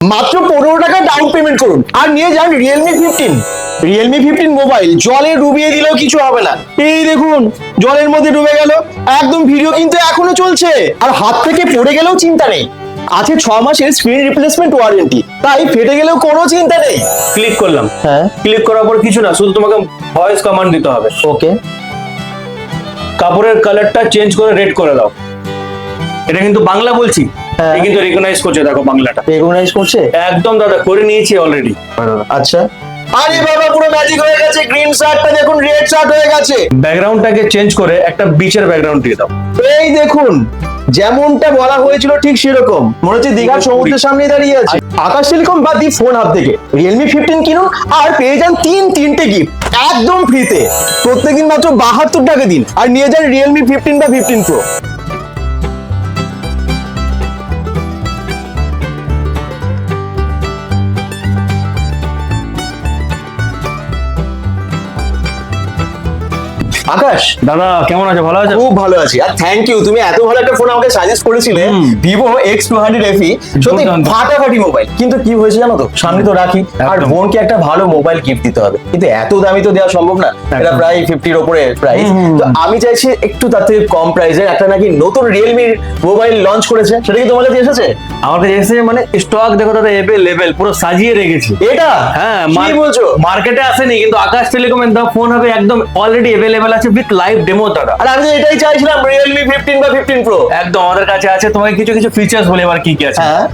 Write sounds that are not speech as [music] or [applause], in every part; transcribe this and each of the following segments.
মাত্র পনেরো টাকা ডাউন পেমেন্ট করুন। আর নিয়ে যান Realme fifteen Realme fifteen mobile জলে ডুবিয়ে দিলেও কিছু হবে না। এই দেখুন জলের মধ্যে ডুবে গেল। একদম ভিডিও কিন্তু এখনও চলছে। আর হাত থেকে পড়ে গেলেও চিন্তা নেই। আছে ছ মাসের স্ক্রিন রিপ্লেসমেন্ট ওয়ারেন্টি তাই ফেটে গেলেও কোনো চিন্তা নেই। ক্লিক করলাম। হ্যাঁ। ক্লিক করার পর কিছু না শুধু তোমাকে ভয়েস কমান্ড দিতে হবে। ওকে কাপড়ের কালারটা চেঞ্জ করে রেড করে দাও। এটা কিন্তু বাংলা বলছি। হ্যাঁ। কিন্তু রেকগনাইজ করছে দেখো বাংলাটা। রেকগনাইজ করছে? একদম দাদা করে নিয়েছি অলরেডি আচ্ছা। আরে বাবা পুরো ম্যাজিক হয়ে গেছে গ্রিন শার্টটা দেখুন রেড শার্ট হয়ে গেছে। ব্যাকগ্রাউন্ডটাকে চেঞ্জ করে একটা বিচের ব্যাকগ্রাউন্ড দিয়ে দাও। এই দেখুন যেমনটা বলা হয়েছিল ঠিক সেরকম। মনে হচ্ছে দীঘার সমুদ্রের সামনে দাঁড়িয়ে আছে। আকাশ টেলিকম বা দি ফোন হাব থেকে। রিয়েলমি ফিফটিন কিনুন আর পেয়ে যান তিন তিনটে গিফট একদম ফ্রিতে প্রত্যেকদিন মাত্র বাহাত্তর টাকা দিন। আর নিয়ে যান রিয়েলমি ফিফটিন বা ফিফটিন প্রো আকাশ? দাদা কেমন আছে? ভালো আছে? খুব ভালো আছি। আর থ্যাংক ইউ তুমি এত ভালো একটা ফোন আমাকে সাজেস্ট করেছিলে Vivo X two hundred F E সত্যি ফাটাফাটি মোবাইল কিন্তু কি হয়েছে জানো তো? সামনে তো রাখি। আর বোনকে একটা ভালো মোবাইল গিফট দিতে হবে। কিন্তু এত দামি তো দেওয়া সম্ভব না। এটা। প্রায় ফিফটির ওপরে প্রাইস তো আমি চাইছি একটু তার থেকে কম প্রাইসের একটা নাকি নতুন রিয়েলমি মোবাইল লঞ্চ করেছে। সেটা কি তোমার কাছে এসেছে? আমার কাছে এসে মানে স্টক দেখো দাদা এবে লেভেল পুরো সাজিয়ে রেখেছি। এটা? হ্যাঁ কি বলছো? মার্কেটে আসেনি কিন্তু আকাশ টেলিকমের দাও ফোন হবে একদম অলরেডি অ্যাভেলেবেল আছে উইথ লাইভ ডেমো দাদা। আর আমি এটাই চাইছিলাম রিয়েলমি ফিফটিন বা ফিফটিন প্রো একদম আমাদের কাছে আছে তোমাকে কিছু কিছু ফিচার্স বলে এবার কি কি আছে। হ্যাঁ।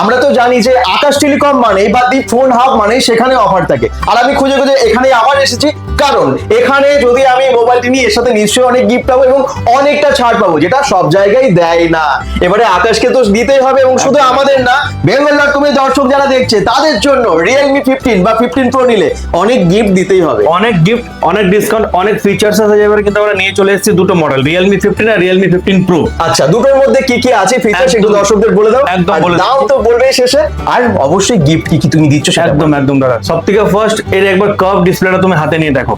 আমরা তো জানি যে আকাশ টেলিকম মানে বা দি ফোন হাব মানে সেখানে অফার থাকে। আর আমি খুঁজে খুঁজে এখানে আবার এসেছি কারণ এখানে যদি আমি মোবাইলটি নিই এর সাথে নিশ্চয়ই অনেক গিফট পাবো এবং অনেকটা ছাড় পাবো যেটা সব জায়গায় দেয় না। এবারে আকাশকে তো দিতেই হবে এবং শুধু আমাদের না বেঙ্গল ডট কমের দর্শক যারা দেখছে তাদের জন্য রিয়েলমি ফিফটিন বা ফিফটিন প্রো নিলে অনেক গিফট দিতেই হবে। অনেক গিফট অনেক ডিসকাউন্ট অনেক ফিচার্স আছে এবার কিন্তু আমরা নিয়ে চলে এসেছি দুটো মডেল রিয়েলমি ফিফটিন আর রিয়েলমি ফিফটিন প্রো আচ্ছা দুটোর মধ্যে কি কি আছে ফিচার একটু দর্শকদের বলে দাও। একদম বলে দাও। তো বলবে শেষে। আর অবশ্যই গিফট কি কি তুমি দিচ্ছ সেটা একদম একদম দাদা। সব থেকে ফার্স্ট এর একবার কার্ভ ডিসপ্লেটা তুমি হাতে নিয়ে দেখো।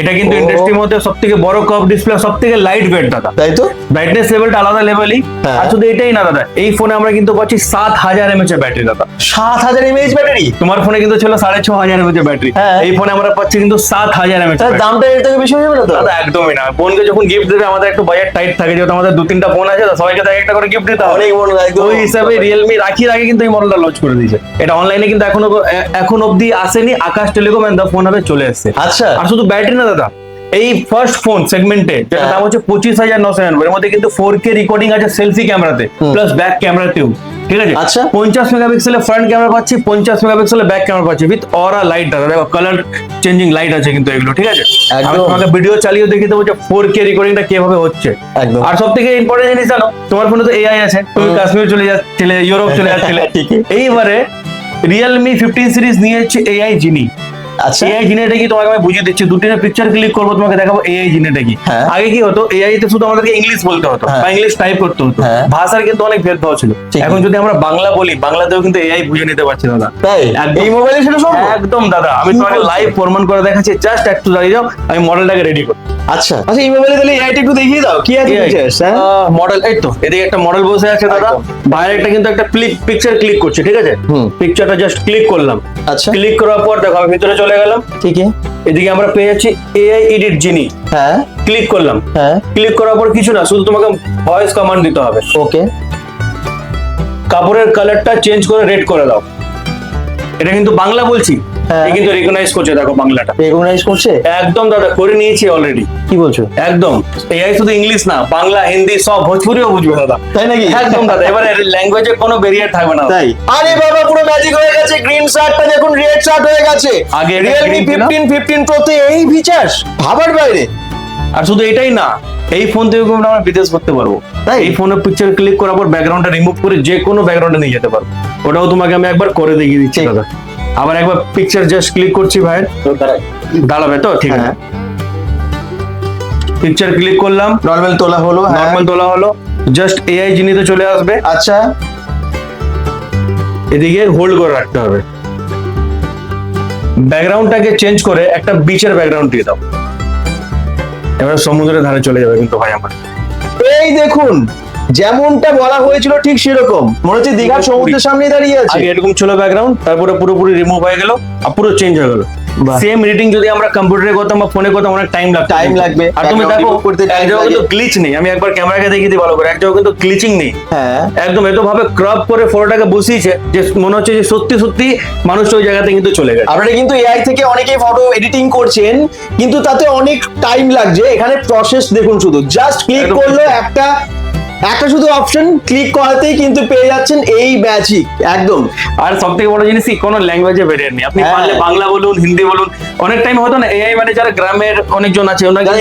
এটা কিন্তু ইন্ডাস্ট্রির মধ্যে সব থেকে বড় কার্ভ ডিসপ্লে সব থেকে লাইট ওয়েট দাদা। তাই তো? ব্রাইটনেস লেভেলটা আলাদা লেভেলই হ্যাঁ। আর শুধু এটাই না দাদা এই ফোনে আমরা কিন্তু পাচ্ছি সাত হাজার এমএচ এর ব্যাটারি দাদা। সাত হাজার এমএএইচ ব্যাটারি তোমার ফোনে কিন্তু ছিল সাড়ে ছ হাজার এমএচ এর ব্যাটারি। এই ফোনে আমরা পাচ্ছি কিন্তু সাত হাজার এমএচ দামটা এর থেকে বেশি হয়ে যাবে না তো? দাদা একদমই না। বোনকে যখন গিফট দেবে আমাদের একটু বাজেট টাইট থাকে যেহেতু আমাদের দু তিনটা ফোন আছে সবাইকে তো এক একটা করে গিফট দিতে হবে। অনেক একদম ওই হিসাবে রিয়েলমি রাখির আগে কিন্তু এই মডেলটা লঞ্চ করে দিয়েছে। এটা অনলাইনে কিন্তু এখনও এখন অবধি আসেনি। আকাশ টেলিকম এন্ড ফোন হবে চলে এসেছে। আচ্ছা। আর শুধু ব্যাটারি না দাদা? এই ফার্স্ট ফোন সেগমেন্টে যেটা। দাম হচ্ছে পঁচিশ হাজার নশো নিরানব্বই এর মধ্যে কিন্তু ফোর কে রেকর্ডিং আছে সেলফি ক্যামেরাতে প্লাস ব্যাক ক্যামেরাতেও ঠিক আছে? আচ্ছা। পঞ্চাশ মেগাপিক্সেলের ফ্রন্ট ক্যামেরা পাচ্ছি পঞ্চাশ মেগাপিক্সেলের ব্যাক ক্যামেরা পাচ্ছি উইথ অরা লাইট দাদা। দেখো কালার চেঞ্জিং লাইট আছে কিন্তু এগুলো ঠিক আছে। আমি তোমাকে ভিডিও চালিয়ে দেখিয়ে দেবো যে ফোর কে রেকর্ডিংটা কীভাবে হচ্ছে। একদম। আর সব থেকে ইম্পর্টেন্ট জিনিস জানো তোমার ফোনে তো এআই আছে তুমি কাশ্মীর চলে যাচ্ছিলে ইউরোপ চলে যাচ্ছিলে। [laughs] এইবারে রিয়েলমি ফিফটিন সিরিজ নিয়ে হচ্ছে এআই জিনি আচ্ছা। এআই জিনেটা কি তোমাকে আমি বুঝিয়ে দিচ্ছি? দুটো পিকচার ক্লিক করব তোমাকে দেখাবো এআই জিনেটা কি। হ্যাঁ। আগে কি হতো? এআই তে শুধু আমাদেরকে ইংলিশ বলতে হতো হ্যাঁ। বা ইংলিশ টাইপ করতে হতো। হ্যাঁ। ভাষার কিন্তু অনেক ভেদভাব ছিল। এখন যদি আমরা বাংলা বলি বাংলাতেও কিন্তু এআই বুঝে নিতে পারছি দাদা। তাই। এই মোবাইলে সেটা সম্ভব? একদম দাদা। আমি তোমাকে লাইভ প্রমাণ করে দেখাচ্ছি। জাস্ট একটু দাঁড়িয়ে যাও আমি মডেলটাকে রেডি করি আচ্ছা আচ্ছা এই মোবাইলে তাহলে এআইটা একটু দেখিয়ে দাও। কি আছে ফিচার্স হ্যাঁ? মডেল এই তো এদিকে একটা মডেল বসে আছে দাদা। বাইরে একটা কিন্তু একটা ক্লিক পিকচার ক্লিক করছে ঠিক আছে? পিকচারটা জাস্ট ক্লিক করলাম। আচ্ছা। ক্লিক করার পর দেখো আমি ভিতরে চলে গেলাম। ঠিক আছে এদিকে আমরা পেয়ে যাচ্ছি এআই এডিট জিনি হ্যাঁ। ক্লিক করলাম। হ্যাঁ। ক্লিক করার পর কিছু না শুধু তোমাকে ভয়েস কমান্ড দিতে হবে। ওকে কাপড়ের কালারটা চেঞ্জ করে রেড করে দাও। এটা কিন্তু বাংলা বলছি। কিন্তু রেকগনাইজ করছে দেখো বাংলাটা। রেকগনাইজ করছে? একদম দাদা করে নিয়েছি অলরেডি কি বলছো? একদম। এআই শুধু ইংলিশ না বাংলা হিন্দি সব ভোজপুরিও বুঝবে দাদা। তাই নাকি? একদম দাদা এবারে ল্যাঙ্গুয়েজের কোনো ব্যারিয়ার থাকবে না। তাই? আরে বাবা পুরো ম্যাজিক হয়ে গেছে গ্রিন শার্টটা দেখুন রেড শার্ট হয়ে গেছে। আগে রিয়েলমি green ছিল। ফিফটিন ফিফটিন প্রোতে এই ফিচার্স ভাবার বাইরে। আর শুধু এটাই না এই ফোন থেকে কিন্তু আমরা বিদেশ করতে পারব। তাই? এই ফোনে পিকচার ক্লিক করার পর ব্যাকগ্রাউন্ডটা রিমুভ করে যে কোনো ব্যাকগ্রাউন্ডে নিয়ে যেতে পারব। ওটাও তোমাকে আমি একবার করে দেখিয়ে দিচ্ছি। দাদা। আবার একবার পিকচার জাস্ট ক্লিক করছি ভাই। দাঁড়াবে তো? ঠিক আছে। হ্যাঁ। পিকচার ক্লিক করলাম। নর্মাল তোলা হলো হ্যাঁ। নর্মাল তোলা হলো। জাস্ট এআই জিনিসে চলে আসবে। আচ্ছা। এদিকে হোল্ড করে রাখতে হবে। ব্যাকগ্রাউন্ডটাকে চেঞ্জ করে একটা বিচের ব্যাকগ্রাউন্ড দিয়ে দাও। এবার সমুদ্রের ধারে চলে যাবে কিন্তু ভাই আমার। এই দেখুন। যেমনটা বলা হয়েছিল ঠিক সেরকম। মনে হচ্ছে দীঘার সমুদ্রের সামনে দাঁড়িয়ে আছে। আগে এরকম ছিল ব্যাকগ্রাউন্ড তারপরে পুরোপুরি রিমুভ হয়ে গেল আর পুরো চেঞ্জ হয়ে গেল। সেম রিডিং যদি আমরা কম্পিউটারে করতাম বা ফোনে করতাম অনেক টাইম লাগবে Time লাগবে, আর তুমি দেখো করতে এক জায়গায় কিন্তু গ্লিচ নেই। আমি একবার ক্যামেরাকে দেখিয়ে দিই ভালো করে। এক জায়গায় কিন্তু গ্লিচিং নেই। হ্যাঁ। একদম এত ভাবে ক্রপ করে ফটোটাকে বসিয়েছে যে মনে হচ্ছে যে সত্যি সত্যি মানুষ ওই জায়গাতে কিন্তু চলে গেছে। আপনারা কিন্তু এআই থেকে অনেকেই ফটো এডিটিং করছেন কিন্তু তাতে অনেক টাইম লাগছে। এখানে প্রসেস দেখুন শুধু। জাস্ট ক্লিক করল একটা একটা শুধু অপশন ক্লিক করাতেই কিন্তু পেয়ে যাচ্ছেন এই ম্যাজিক একদম। আর সব থেকে বড় জিনিস কি কোনো ল্যাঙ্গুয়েজে বেরিয়ে নেই। আপনি হ্যাঁ। পারলে বাংলা বলুন হিন্দি বলুন অনেক টাইম হতো না এআই মানে যারা গ্রামের অনেকজন আছে ওনারা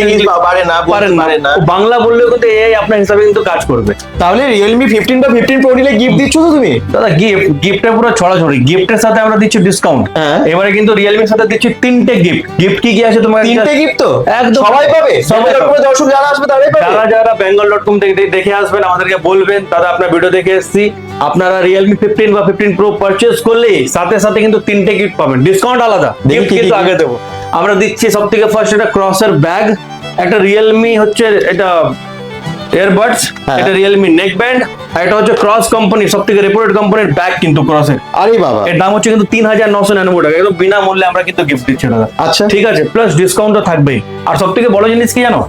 পারে না, পারেন না। পারে না। বাংলা বললেও কিন্তু এআই আপনার হিসাবে কিন্তু কাজ করবে। তাহলে রিয়েলমি ফিফটিন বা ফিফটিন প্রো নিলে গিফট দিচ্ছ তো তুমি? দাদা গিফট গিফটের পুরো ছড়াছড়ি। গিফটের সাথে আমরা দিচ্ছি ডিসকাউন্ট হ্যাঁ। এবারে কিন্তু রিয়েলমির সাথে দিচ্ছি তিনটে গিফট গিফট কি কি আছে তোমার? তিনটে গিফট তো? একদম। সবাই পাবে। সবাই পাবে। দর্শক যারা আসবে তারাই পাবে। যারা যারা বেঙ্গল ডট কম থেকে দেখে আসবেন আমাদেরকে বলবেন দাদা আপনার ভিডিও দেখে এসেছি। আপনারা রিয়েলমি ফিফটিন বা ফিফটিন প্রো পারচেস করলে সাথে সাথে কিন্তু তিনটে গিফট পাবেন। ডিসকাউন্ট আলাদা গিফট কিন্তু আগে দেবো। আমরা দিচ্ছি সব থেকে ফার্স্ট এটা ক্রসের ব্যাগ একটা রিয়েলমি হচ্ছে এটা এয়ারবাডস হ্যাঁ। এটা রিয়েলমি নেক ব্যান্ড আর এটা হচ্ছে ক্রস কোম্পানি সব থেকে রেপুটেড কোম্পানির ব্যাগ কিন্তু ক্রসের আরে বাবা। এর দাম হচ্ছে কিন্তু তিন হাজার নশো নিরানব্বই টাকা একদম বিনামূল্যে আমরা কিন্তু গিফট দিচ্ছি দাদা। আচ্ছা। ঠিক আছে প্লাস ডিসকাউন্ট তো থাকবেই। আর সব থেকে বড় জিনিস কি জানো?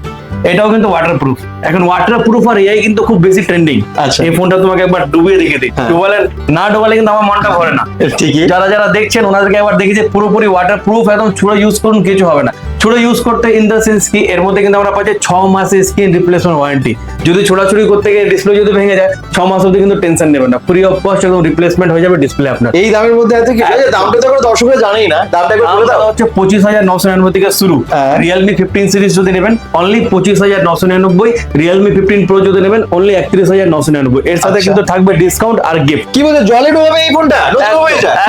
এটাও কিন্তু ওয়াটার প্রুফ এখন ওয়াটার প্রুফ আর এআই কিন্তু খুব বেশি ট্রেন্ডিং আচ্ছা। এই ফোনটা তোমাকে একবার ডুবিয়ে রেখে দিই। হ্যাঁ। ডুবালে না ডুবালে কিন্তু আমার মনটা ভরে না। ঠিকই। যারা যারা দেখছেন ওনাদেরকে একবার দেখি যে পুরোপুরি ওয়াটার প্রুফ একদম ছুড়ে ইউজ করুন কিছু হবে না। ছুড়ে ইউজ করতে ইন দ্য সেন্স কি এর মধ্যে কিন্তু আমরা পাচ্ছি ছ মাসের স্ক্রিন রিপ্লেসমেন্ট ওয়ারেন্টি যদি ছোড়াছুড়ি করতে গিয়ে ডিসপ্লে যদি ভেঙে যায় ছ মাস অব্দি কিন্তু টেনশন নেবেন না। ফ্রি অফ কস্ট একদম রিপ্লেসমেন্ট হয়ে যাবে ডিসপ্লে আপনার। এই দামের মধ্যে এত কি এই দামটা তো কোনো দর্শকরা জানেই না। দামটা বলে দাও। হচ্ছে পঁচিশ হাজার নশো নিরানব্বই থেকে শুরু। রিয়েলমি ফিফটিন সিরিজ যদি নেবেন অনলি পঁচিশ হাজার নশো নিরানব্বই। রিয়েলমি ফিফটিন প্রো যদি নেবেন অনলি একত্রিশ হাজার নশো নিরানব্বই। এর সাথে আচ্ছা। কিন্তু থাকবে ডিসকাউন্ট আর গিফট কি বলছে জলে ডোবাবে এই ফোনটা?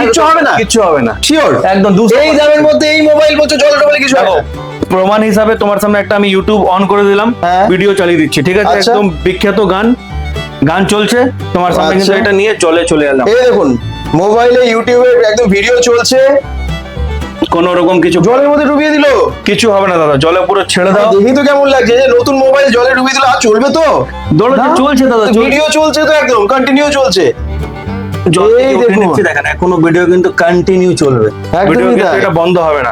কিচ্ছু হবে না? কিচ্ছু হবে না। শিওর একদম এই দামের মধ্যে এই মোবাইল বলছে জলে ডোবালে কিছু হবে না। প্রমাণ হিসাবে তোমার সামনে একটা আমি ইউটিউব অন করে দিলাম। হ্যাঁ। ভিডিও চালিয়ে দিচ্ছি ঠিক আছে? আচ্ছা। একদম বিখ্যাত গান। গান চলছে তোমার সামনে কিন্তু আচ্ছা। এটা নিয়ে চলে চলে এলাম। এই দেখুন মোবাইলে ইউটিউবে একদম ভিডিও চলছে। কোন রকম কিছু জলের মধ্যে ডুবিয়ে দিল। কিছু হবে না দাদা জলে পুরো ছেড়ে দাও। দেখি তো কেমন লাগছে যে নতুন মোবাইল জলে ডুবিয়ে দিল আর চলবে তো? চলছে দাদা ভিডিও চলছে তো একদম কন্টিনিউ চলছে। জল এই দেখুন। এখনও ভিডিও কিন্তু কন্টিনিউ চলবে। ভিডিও কিন্তু এটা বন্ধ হবে না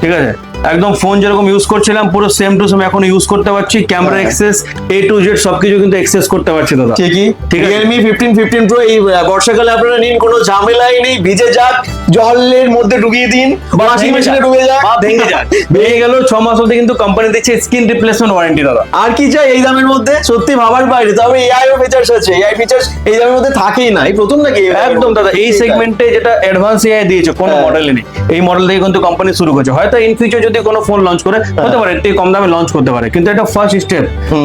ঠিক আছে? একদম ফোন যেরকম ইউজ করছিলাম পুরো সেম টু সেম এখন ইউজ করতে পারছি। Camera access access A to Z সবকিছু কিন্তু এক্সেস করতে পারছি দাদা। ঠিকই। ঠিক আছে। রিয়েলমি ফিফটিন ফিফটিন প্রো এই বর্ষাকালে আপনারা নিন কোনো ঝামেলাই নেই ভিজে যাক। জলের মধ্যে ডুবিয়ে দিন ওয়াশিং মেশিনে ডুবে যাক বা ভেঙে যায়। ভেঙে গেল ছ মাস অব্দি কিন্তু কোম্পানি দিচ্ছে স্ক্রিন রিপ্লেসমেন্ট ওয়ারেন্টি দাদা। আর কি চাই এই দামের মধ্যে? সত্যি ভাবার বাইরে তবে এআই ফিচার্স আছে। এআই ফিচার্স এই দামের মধ্যে থাকেই না। এই প্রথম নাকি একদম দাদা এই সেগমেন্টে যেটা অ্যাডভান্স এআই দিয়েছে কোনো হ্যাঁ। মডেলে নেই। এই মডেল থেকে কিন্তু কোম্পানি শুরু করছে। হয়তো ইন ফিউচার যদি কোনো ফোন লঞ্চ করে হতে পারে থেকে কম দামে লঞ্চ করতে পারে। কিন্তু এটা ফার্স্ট স্টেপ।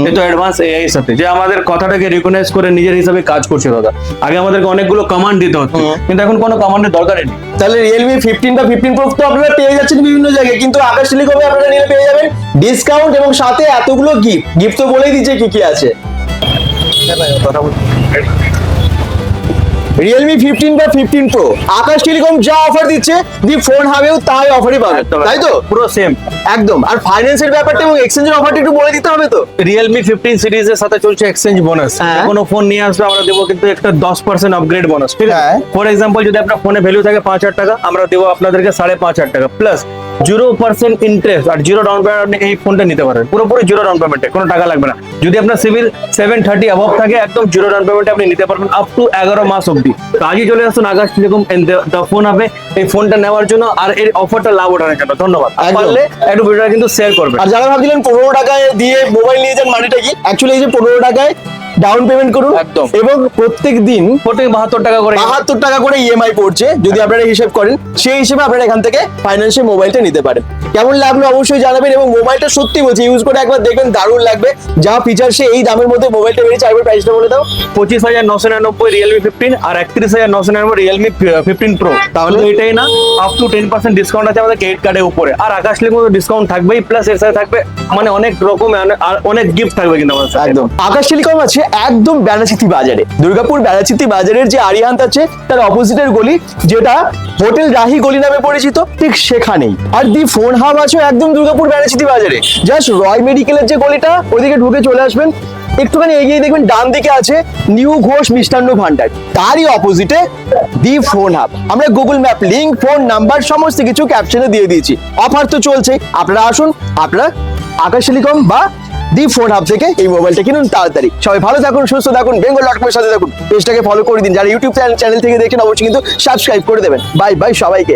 এটা অ্যাডভান্স এআই এর সাথে। যে আমাদের কথাটাকে রিকগনাইজ করে নিজের হিসাবে কাজ করছে দাদা। আগে আমাদেরকে অনেকগুলো কমান্ড দিতে হতো। কিন্তু এখন কোনো কমান্ডের দরকারই নেই। তাহলে রিয়েলমি ফিফটিন বা ফিফটিন প্রো তো আপনারা পেয়ে যাচ্ছেন বিভিন্ন জায়গায়, কিন্তু আকাশ টেলিকমে আপনারা নিলে পেয়ে যাবেন ডিসকাউন্ট এবং সাথে এতগুলো গিফট গিফট তো বলেই দিচ্ছে কি কি আছে। রিয়েলমি ফিফটিন বা ফিফটিন প্রো আকাশ টেলিকম যা অফার দিচ্ছে দি ফোন হাবেও তাই অফারই একদম, তাই তো? পুরো সেম একদম। আর ফাইন্যান্সের ব্যাপারটা এবং এক্সচেঞ্জের অফারটা একটু বলে দিতে হবে তো? রিয়েলমি ফিফটিন সিরিজের সাথে চলছে এক্সচেঞ্জ বোনাস হ্যাঁ। কোনো ফোন নিয়ে আসবে আমরা দেবো কিন্তু একটা দশ পার্সেন্ট আপগ্রেড বোনাস ঠিক হ্যাঁ। আছে ফর এক্সাম্পল যদি আপনার ফোনে ভ্যালু থাকে পাঁচ হাজার টাকা আমরা দেবো আপনাদেরকে সাড়ে পাঁচ হাজার টাকা প্লাস জিরো পার্সেন্ট ইন্টারেস্ট আর জিরো ডাউন পেমেন্ট আপনি এই ফোনটা নিতে পারেন। পুরোপুরি জিরো ডাউন পেমেন্টে কোনো টাকা লাগবে না। যদি আপনার সিভিল সেভেন থার্টি অ্যাবভ থাকে একদম জিরো ডাউন পেমেন্টে আপনি নিতে পারবেন আপ টু এগারো মাস অব্দি তো আজই চলে আসুন আকাশ টেলিকম ফোন হবে এই ফোনটা নেওয়ার জন্য আর এর অফারটা লাভ ওঠানোর জন্য ধন্যবাদ। পারলে একটু ভিডিওটা কিন্তু শেয়ার করবেন। আর যারা ভাবছিলেন পনেরো টাকায় দিয়ে মোবাইল নিয়ে যান মানিটা কি অ্যাকচুয়ালি এই যে পনেরো টাকায় ডাউন পেমেন্ট করুন। একদম। এবং প্রত্যেক দিন প্রত্যেক বাহাত্তর টাকা করে। বাহাত্তর টাকা করে ইএমআই পড়ছে যদি আপনারা হিসেব করেন সেই হিসেবে আপনারা এখান থেকে ফাইন্যান্সিয়াল মোবাইলটা নিতে পারেন কেমন লাগল অবশ্যই জানাবেন এবং মোবাইলটা সত্যি বলছি ইউজ করে একবার দেখবেন দারুণ লাগবে। যা ফিচার্সে এই দামের মধ্যে মোবাইলটা বেরিয়েছে আরেকবার প্রাইসটা বলে দাও। পঁচিশ হাজার নশো নিরানব্বই রিয়েলমি ফিফটিন আর একত্রিশ হাজার নশো নিরানব্বই রিয়েলমি ফিফটিন প্রো তাহলে? এটাই না up to ten percent discount আছে আমাদের ক্রেডিট কার্ডের উপরে। আর আকাশ লেগে ডিসকাউন্ট থাকবেই প্লাস এর সাথে থাকবে মানে অনেক রকম আর অনেক গিফট থাকবে কিন্তু আমাদের একদম। আকাশ টেলিকম আছে একদম বেনাচিতি বাজারে। দুর্গাপুর বেনাচিতি বাজারের যে আরিয়ান্ত আছে তার অপোজিটের গলি যেটা হোটেল রাহি গলি নামে পরিচিত ঠিক সেখানেই। আর দি ফোন হাব আছে একদম দুর্গাপুর ব্যানাচিতি বাজারে। জাস্ট রয় মেডিকেলের যে গলিটা, ওদিকে ঢুকে চলে আসবেন। একটুখানি এগিয়ে দেখবেন ডান দিকে আছে নিউ ঘোষ মিষ্টান্ন ভান্ডার। তারই অপোজিটে দি ফোন হাব। আমরা Google map link phone number সমস্ত কিছু ক্যাপশনে দিয়ে দিয়েছি। অফার তো চলছে আপনারা আসুন, আপনারা আকাশ টেলিকম বা দি ফোন হাব থেকে এই মোবাইলটা কিনুন তাড়াতাড়ি। সবাই ভালো থাকুন, সুস্থ থাকুন, বেঙ্গল ডট কমের সাথে থাকুন। পেজটাকে ফলো করে দিন। যারা ইউটিউব চ্যানেল থেকে দেখেন, অবশ্যই কিন্তু সাবস্ক্রাইব করে দেবেন। বাই বাই সবাইকে।